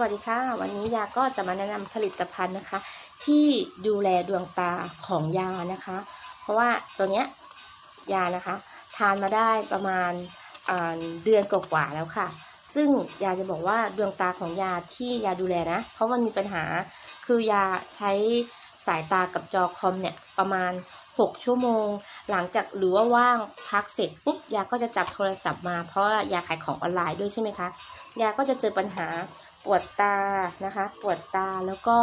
วัสดีค่ะ วันนี้ยาก็จะมาแนะนำผลิตภัณฑ์นะคะ ที่ดูแลดวงตาของยานะคะ เพราะว่าตัวเนี้ยยานะคะ ทานมาได้ประมาณอ่าเดือนกว่าๆแล้วค่ะ ซึ่งยาจะบอกว่าดวงตาของยาที่ยาดูแลนะ เพราะมันมีปัญหาคือยาใช้สายตากับจอคอมเนี่ยประมาณ 6 ชั่วโมง หลังจากหรือว่าว่างพักเสร็จปุ๊บยาก็จะจับโทรศัพท์มาเพราะยาขายของออนไลน์ด้วยใช่ไหมคะยาก็จะเจอปัญหา ปวดตานะคะ ปวดตาแล้วก็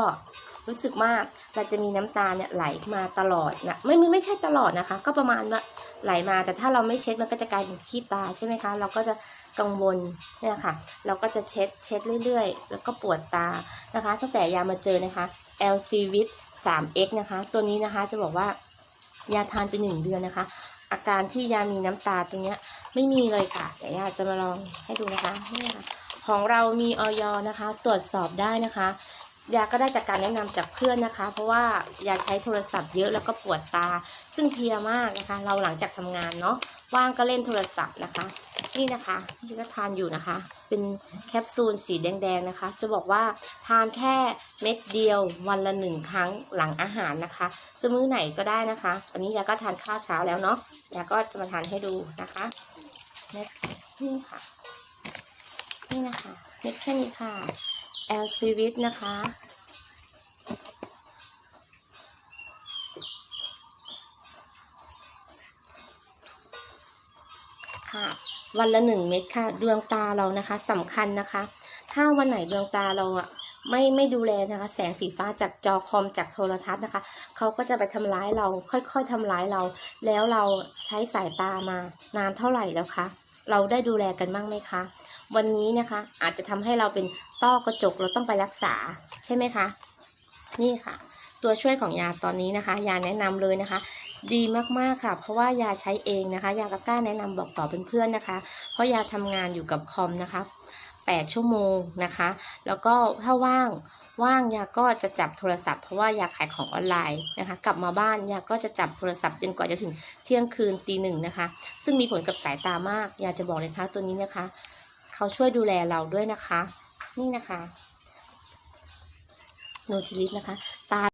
รู้สึกว่าเราจะมีน้ำตาเนี่ยไหลมาตลอดนะไม่ไม่ไม่ใช่ตลอดนะคะ ก็ประมาณว่าไหลมาแต่ถ้าเราไม่เช็ดมันก็จะกลายเป็นขี้ตาใช่ไหมคะ เราก็จะกังวลเนี่ยค่ะ เราก็จะเช็ดเช็ดเรื่อยๆ แล้วก็ปวดตานะคะ ตั้งแต่ยามาเจอนะคะ LC Vit 3X นะคะ ตัวนี้นะคะจะบอกว่ายาทานไปหนึ่งเดือนนะคะ อาการที่ยามีน้ำตาตรงเนี้ยไม่มีเลยค่ะเดี๋ยวยาจะมาลองให้ดูนะคะนี่ค่ะ ของเรามีออยนะคะ ตรวจสอบได้นะคะยาก็ได้จากการแนะนำจากเพื่อนนะคะ เพราะว่ายาใช้โทรศัพท์เยอะแล้วก็ปวดตา ซึ่งเพียมากนะคะ เราหลังจากทำงานเนาะว่างก็เล่นโทรศัพท์นะคะ นี่นะคะที่ก็ทานอยู่นะคะ เป็นแคปซูลสีแดงๆนะคะ จะบอกว่าทานแค่เม็ดเดียววันละหนึ่งครั้งหลังอาหารนะคะ จะมื้อไหนก็ได้นะคะวันนี้ยาก็ทานข้าวเช้าแล้วเนาะยาก็จะมาทานให้ดูนะคะเม็ดนี่ค่ะ นี่นะคะเม็ดแค่นี้ค่ะ L c v i t นะคะค่ะวันละหนึ่งเม็ดค่ะดวงตาเรานะคะสำคัญนะคะ ถ้าวันไหนดวงตาเราอะไม่ไม่ดูแลนะคะ แสงสีฟ้าจากจอคอมจากโทรทัศน์นะคะเขาก็จะไปทำร้ายเรา ค่อยๆทำร้ายเรา แล้วเราใช้สายตามานานเท่าไหร่แล้วคะ เราได้ดูแลกันบ้างไหมคะ วันนี้นะคะ อาจจะทำให้เราเป็นต้อกระจกเราต้องไปรักษาใช่ไหมคะ นี่ค่ะ ตัวช่วยของยาตอนนี้นะคะ ยาแนะนำเลยนะคะ ดีมากๆค่ะ เพราะว่ายาใช้เองนะคะ ยาก็กล้าแนะนำบอกต่อเพื่อนๆนะคะ เพราะยาทำงานอยู่กับคอมนะคะ8 ชั่วโมงนะคะ แล้วก็ถ้าว่างว่างยาก็จะจับโทรศัพท์เพราะว่ายาขายของออนไลน์นะคะ กลับมาบ้านยาก็จะจับโทรศัพท์จนกว่าจะถึงเที่ยงคืนตีหนึ่งนะคะ ซึ่งมีผลกับสายตามากยาจะบอกเลยคะตัวนี้นะคะ เขาช่วยดูแลเราด้วยนะคะ นี่นะคะ โนจิลิสนะคะ ตา